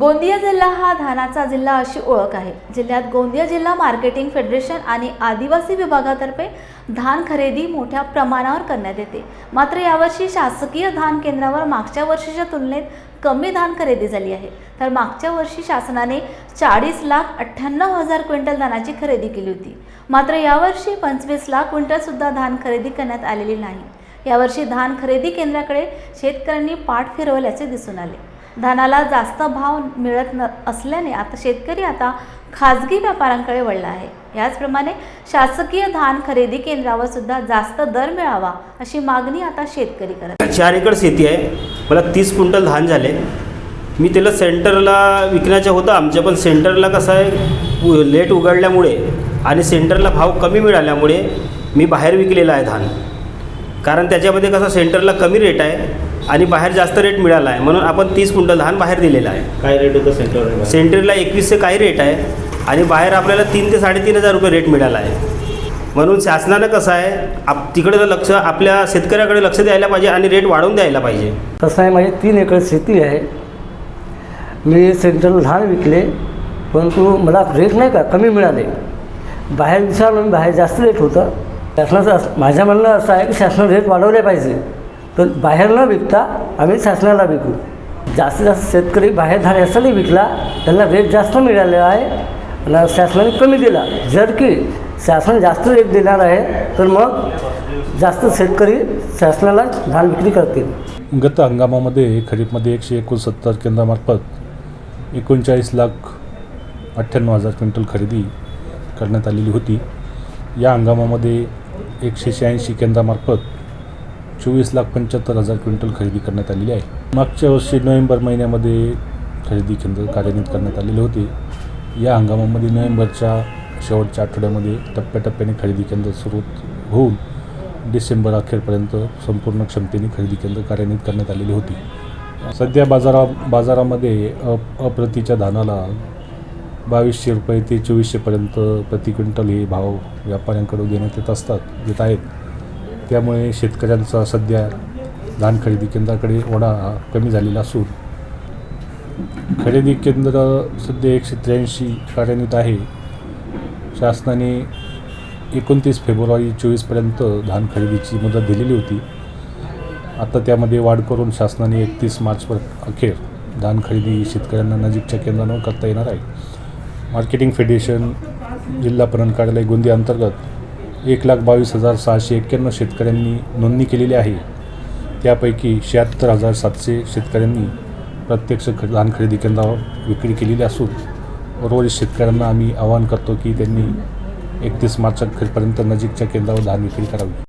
गोंदिया जिल्हा हा धानाचा जिल्हा अशी ओळख आहे. जिल्ह्यात गोंदिया जिल्हा मार्केटिंग फेडरेशन आणि आदिवासी विभागातर्फे धान खरेदी मोठ्या प्रमाणावर करण्यात येते. मात्र यावर्षी शासकीय धान केंद्रावर मागच्या वर्षीच्या तुलनेत कमी धान खरेदी झाली आहे. तर मागच्या वर्षी शासनाने चाळीस लाख अठ्ठ्याण्णव हजार क्विंटल धानाची खरेदी केली होती. मात्र यावर्षी पंचवीस लाख क्विंटलसुद्धा धान खरेदी करण्यात आलेली नाही. यावर्षी धान खरेदी केंद्राकडे शेतकऱ्यांनी पाठ फिरवल्याचे दिसून आले. धानाला जास्त भाव मिळत न असल्याने आता शेतकरी आता खाजगी व्यापाऱ्यांकडे वळला आहे. याचप्रमाणे शासकीय धान खरेदी केंद्रावर सुद्धा जास्त दर मिळावा अशी मागणी आता शेतकरी करत चार एकर शेती आहे. मला तीस क्विंटल धान झाले. मी त्याला सेंटरला विकण्याचं होतं. आमच्या पण सेंटरला कसं आहे उ- लेट उघडल्यामुळे आणि सेंटरला भाव कमी मिळाल्यामुळे मी बाहेर विकलेला आहे धान. कारण त्याच्यामध्ये कसं सेंटरला कमी रेट आहे. आणि बाहेर जास्त रेट मिळाला आहे. म्हणून आपण तीस क्विंटल धान बाहेर दिलेलं आहे. काय रेट होतं सेंटरवर सेंटरला एकवीसचे काही रेट आहे. आणि बाहेर आपल्याला तीन ते साडेतीन हजार रुपये रेट मिळाला आहे. म्हणून शासनानं कसं आहे आप तिकडे लक्ष आपल्या शेतकऱ्याकडे लक्ष द्यायला पाहिजे आणि रेट वाढवून द्यायला पाहिजे. तसं आहे माझी तीन एकर शेती आहे. मी सेंट्रल धान विकले परंतु मला रेट नाही का कमी मिळाले. बाहेर विचारलं बाहेर जास्त रेट होतं. शासनाचं असं माझ्या म्हणणं असं आहे की शासनाने रेट वाढवले पाहिजे. तर बाहेर न विकता आम्ही शासनाला विकू. जास्तीत जास्त शेतकरी बाहेर धान नाही विकला त्यांना रेट जास्त मिळालेला आहे आणि शासनाने कमी दिला. जर की शासन जास्त रेट देणार आहे तर मग जास्त शेतकरी शासनाला धान विक्री करतील. गत हंगामामध्ये खरीपमध्ये एकशे एकोणसत्तर केंद्रामार्फत एकोणचाळीस लाख अठ्ठ्याण्णव हजार क्विंटल खरेदी करण्यात आलेली होती. या हंगामामध्ये एकशे शहाऐंशी केंद्रामार्फत चोवीस लाख पंच्याहत्तर हजार क्विंटल खरेदी करण्यात आलेली आहे. मागच्या वर्षी नोव्हेंबर महिन्यामध्ये खरेदी केंद्र कार्यान्वित करण्यात आलेले होते. या हंगामामध्ये नोव्हेंबरच्या शेवटच्या आठवड्यामध्ये टप्प्याटप्प्याने खरेदी केंद्र सुरू होऊन डिसेंबर अखेरपर्यंत संपूर्ण क्षमतेने खरेदी केंद्र कार्यान्वित करण्यात आलेली होती. सध्या बाजारा बाजारामध्ये अप अप्रतीच्या धानाला बावीसशे रुपये ते चोवीसशेपर्यंत प्रति क्विंटल हे भाव व्यापाऱ्यांकडून देण्यात येत असतात देत आहेत. त्यामुळे शेतकऱ्यांचा सध्या धान खरेदी केंद्राकडे ओढा कमी झालेला असून खरेदी केंद्र सध्या एकशे त्र्याऐंशी कार्यान्वित आहे. शासनाने एकोणतीस फेब्रुवारी चोवीसपर्यंत धान खरेदीची मुदत दिलेली होती. आता त्यामध्ये वाढ करून शासनाने एकतीस मार्चवर अखेर धान खरेदी शेतकऱ्यांना नजीकच्या केंद्रांवर करता येणार आहे. मार्केटिंग फेडरेशन जिल्हा पणन कार्यालय गोंदिया अंतर्गत एक लाख बावीस हजार सहाशे एक्क्याण्णव शेतकऱ्यांनी नोंदणी केलेली आहे. त्यापैकी शहात्तर हजार सातशे शेतकऱ्यांनी प्रत्यक्ष ख धान खरेदी केंद्रावर विक्री केलेली असून उर्वरित शेतकऱ्यांना आम्ही आवाहन करतो की त्यांनी एकतीस मार्च अखेरपर्यंत नजीकच्या केंद्रावर धान विक्री करावी.